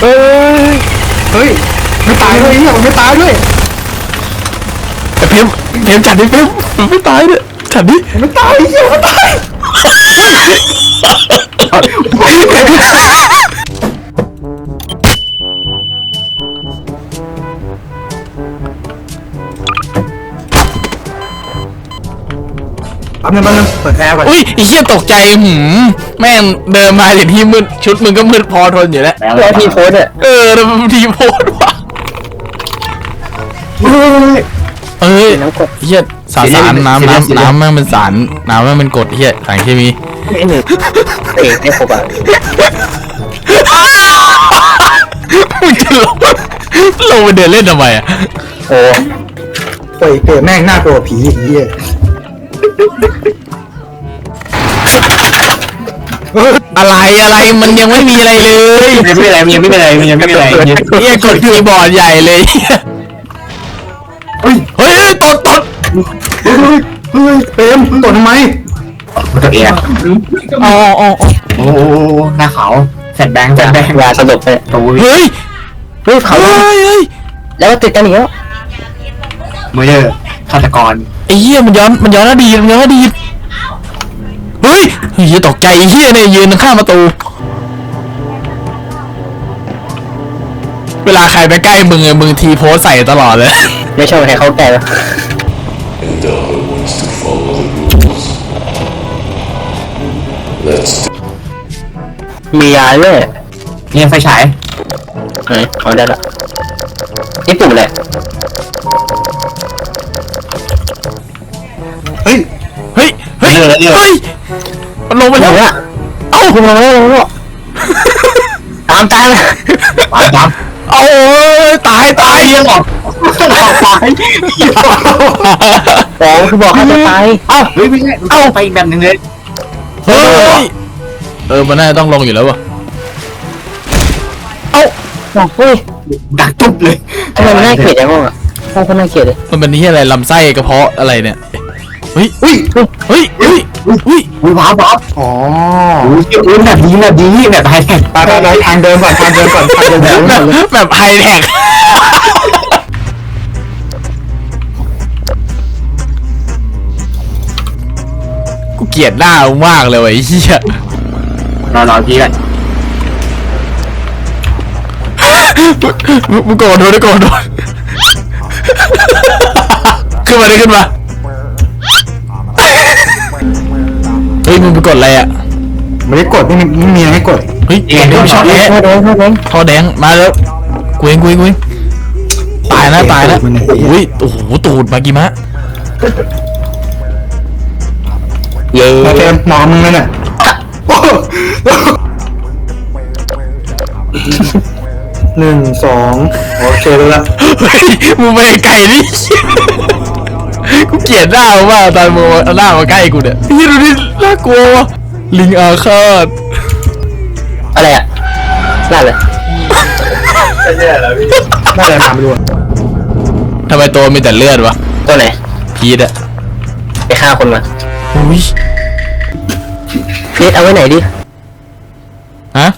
เอ้ยเฮ้ยไม่ตายด้วยเนี่ยมันไม่ตายด้วยไอ้เพมเพมจัดดิเพมมันไม่ตายเนี่ยจัดดิมันไม่ตายเหี้ยมันตายแป๊บนึงแป๊บนึงเปิดแอร์ก่อนอุ้ยไอ้เหี้ยตกใจหืมแม่งเดินมาอย่างที่มืดชุดมึงก็มืดพอทนอยู่แล้ว แล้วทีโพสเนี่ยเออแล้วมันทีโพสว่ะเฮ้ย เอ้ยน้ำกรดเหี้ยสารสารน้ำน้ำน้ำแม่งเป็นสารน้ำแม่งเป็นกรดเหี้ยสารเคมีไอ้หนึ่งเตะไม่ครบอะมึงจะลงลงไปเดินเล่นทำไมอะ โอ้โอ้ยเกิดแม่งน่ากลัวกว่าผีอีกเหี้ยเฮ้ย อะไรอะไรมันยังไม่มีอะไรเลยยังไม่มีอะไรยังไม่มีอะไรยังไม่มีอะไรเฮียกดคีย์บอร์ดใหญ่เลยเฮ้ยเฮ้ยเฮ้ยตดตดเฮ้ยเฮ้ยเต็มมึงกดทำไมตัวเองอ๋ออ๋ออ๋อโอ้หน้าขาวแฟดแบงค์แฟดแบงค์ยาสลบเลยโอ้ยเฮ้ยเฮ้ยเขาเฮ้ยเฮ้ยแล้วก็ติดกันอีกแล้วมือเดอร์ฆาตกร ไอ้เหี้ยมันย้อนมันย้อนอดีตมันย้อนอดีตเฮ้ยเฮียตกใจไอ้เฮียเนี่ยยืนข้างประตู เวลาใครไปใกล้มึงอะมึงทีโพสใส่ตลอดเลย ไม่ชอบใครเขาแก่ and the other wants to follow the rules. Let's มียาด้วยเนี่ยไฟฉายเฮ้ยเอาได้ละนี่ปุ่มเลย ฮ้ยเฮ้ยเฮ้ยมันลงไปแล้วเนี่ยเอ้าคุณมาแล้วตามตามตามตามเอาเอ้ยตายตายเยี่ยมบอกตายสองคือบอกให้จะตายเอ้าเฮ้ยไม่ใช่เอ้าไปอีกแบบหนึ่งเลยเฮ้ยเออมันน่าจะต้องลงอยู่แล้ววะเอ้าบอกเฮ้ยดักจุบเลยทำไมมันน่าเกลียดจังวะห้องก็น่าเกลียดเลยมันเป็นที่อะไรลำไส้กระเพาะอะไรเนี่ย เฮ้ยอุ้ยเฮ้ยเฮ้ยเฮ้ยอุ้ยว้าวว้าวอ๋ออุ้ยอุ้ยแบบนี้แบบนี้แบบไฮแท็กไปไปไปทางเดินก่อนทางเดินก่อนทางเดินก่อนแบบแบบไฮแท็กกูเกลียดหน้ามึงมากเลยว่ะไอ้เหี้ยรอรอพี่กันมึงมึงโกรธโดนโกรธโดนขึ้นมาดิขึ้นมา มึงไปกดอะไรอะไม่ได้กดไม่มีไม่มีอะไรให้กดเฮ้ยเอ็นด้วยช็อตแเอ็นด้วยช็อตเอ็นท่อแดงมาแล้วกูเองกูเองกูเองตายนะตายนะโอ้ยโอ้โหตูดมากี่มะเย้มาเต็มนอนมึงเลยเนี่ยโอ้โหหนึ่งสองโอเครู้ละเฮ้ยมึงไปไกลดิ กูเกลียดหน้ามึงมากตอนมึงเอาหน้ามาใกล้กูเนี่ยพี่ดูดิน่ากลัวว่ะลิงอาฆาตอะไรอะนั่นเลยได้อะไรมาไม่รู้อะทำไมตัวมีแต่เลือดวะตัวไหน พีทอะไปฆ่าคนมาอุ้ยพีทเอาไว้ไหนดิ ฮะ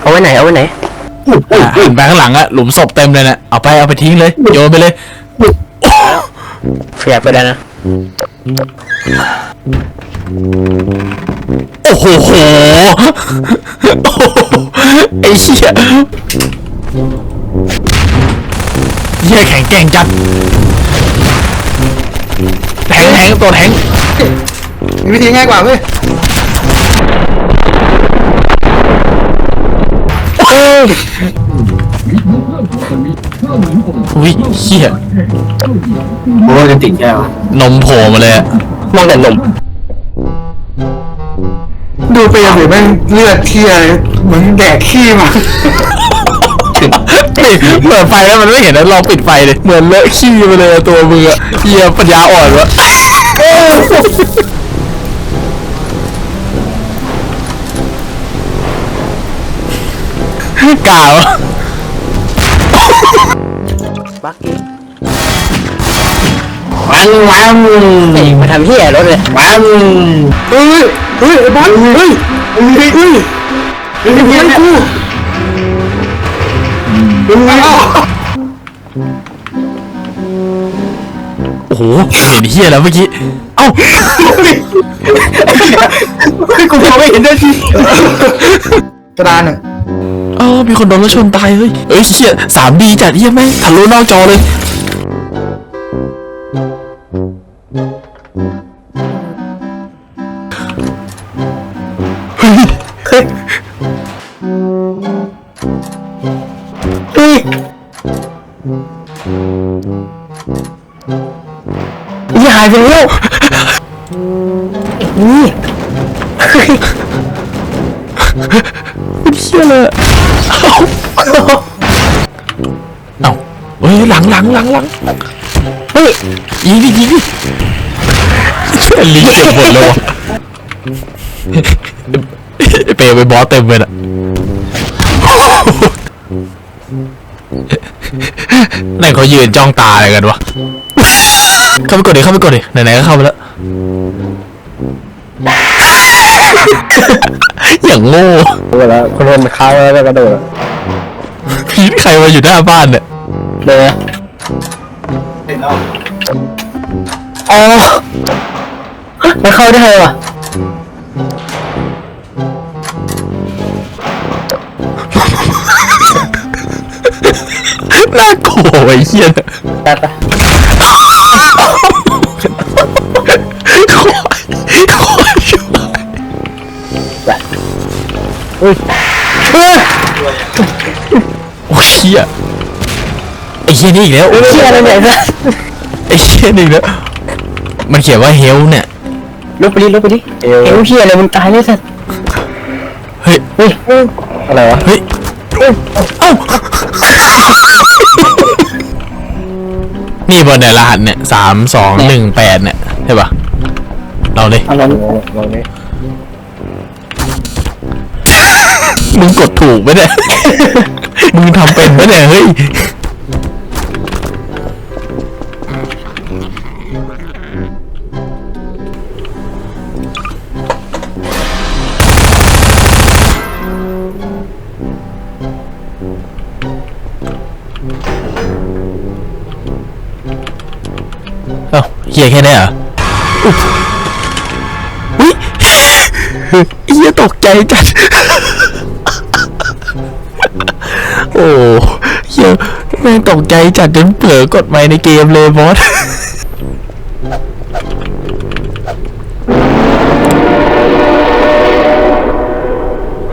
เอาไว้ไหน เอาไว้ไหนอะหันไปข้างหลังอะหลุมศพเต็มเลยนะเอาไปเอาไปทิ้งเลยโยนไปเลย ขยับไปได้นะ โอ้โหโหโอ้โหไอ้เหี้ยเหี้ยแข็งแกร่งจัดแทงแทงตัวแทงมีวิธีง่ายกว่าเว้ย อุ้ยเหี้ยโอ้จะติดแค่วะนมโผล่มาเลยอะมองแต่นมดูไปยังไงแม่งเลือดเที่ยเหมือนแดกขี้มาปิดเปิดไฟแล้วมันไม่เห็นนะลองปิดไฟเลยเหมือนเลอะขี้มาเลยอะตัวมืออะเหี้ยปัญญาอ่อนวะกล่าว บักอีวันวันมาทำเหี้ยรถเลยวันเฮ้ยเฮ้ยไอ้บอลเฮ้ยเฮ้ยเฮ้ยเฮ้ยเฮ้ยกูโอ้โหเห็นเฮียแล้วเมื่อกี้ เอ้ากูมองไม่เห็นด้วยสิกระดานหนึ่งเอ้ามีคนโดนรถชนตายเฮ้ยเอ้ยเฮียสามดีจัดเฮียแม่งทะลุนอกจอเลยเฮ้ยนี่หายไปแล้วนี่ เป็นเฮียเลยเอ้าเอ้าเฮ้ยหลังหลังหลังหลังเฮ้ยยิงดิยิงดิลิงเจ็บหมดเลยวะเปย์ไปบอสเต็มเลยน่ะไหนเขายืนจ้องตาอะไรกันวะ เข้าไปกดดิเข้าไปกดดิไหนๆก็เข้าไปแล้ว อย่างโง่ดูแล้วคนมันค้างแล้วก็กระโดดพีทใครมาอยู่หน้าบ้านเนี่ยเดินอ๋อมันเข้าได้ไงวะน่ากลัวไอ้เหี้ยเนี่ยแป๊บปะ อุ้ยเฮ้ยโอ้ยเหี้ยไอ้เหี้ยนี่อีกแล้วโอ้ยเชี่ยอะไรเนี่ยนะไอ้เหี้ยนี่อีกแล้วมันเขียนว่าเฮลเนี่ยลบไปดิลบไปดิเอวเชี่ยอะไรมันตายเนี่ยสัตว์เฮ้ยเฮ้ยอะไรวะเฮ้ยเอ้านี่บนเนี่ยรหัสเนี่ยสามสองหนึ่งแปดเนี่ยใช่ปะเราเลย เอาลองลองนี่ มึงกดถูกไหมเนี่ย มึงทำเป็นไหมเนี่ย เฮ้ย เอ้าเฮียแค่นี้เหรออุ๊ยอุ้ยเฮียตกใจจัด เฮียแม่งตกใจจัดจนเผลอกดไมค์ในเกมเลยบอส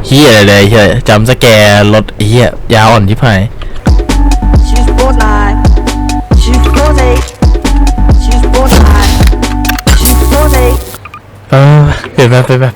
เฮียอะไรเลยเฮียจำสแกร์รถไอ้เฮียยาวอ่อนที่พาย She's born live. She's born eight. She's born live. She's born eight. เออเปลี่ยนแบบเปลี่ยนแบบ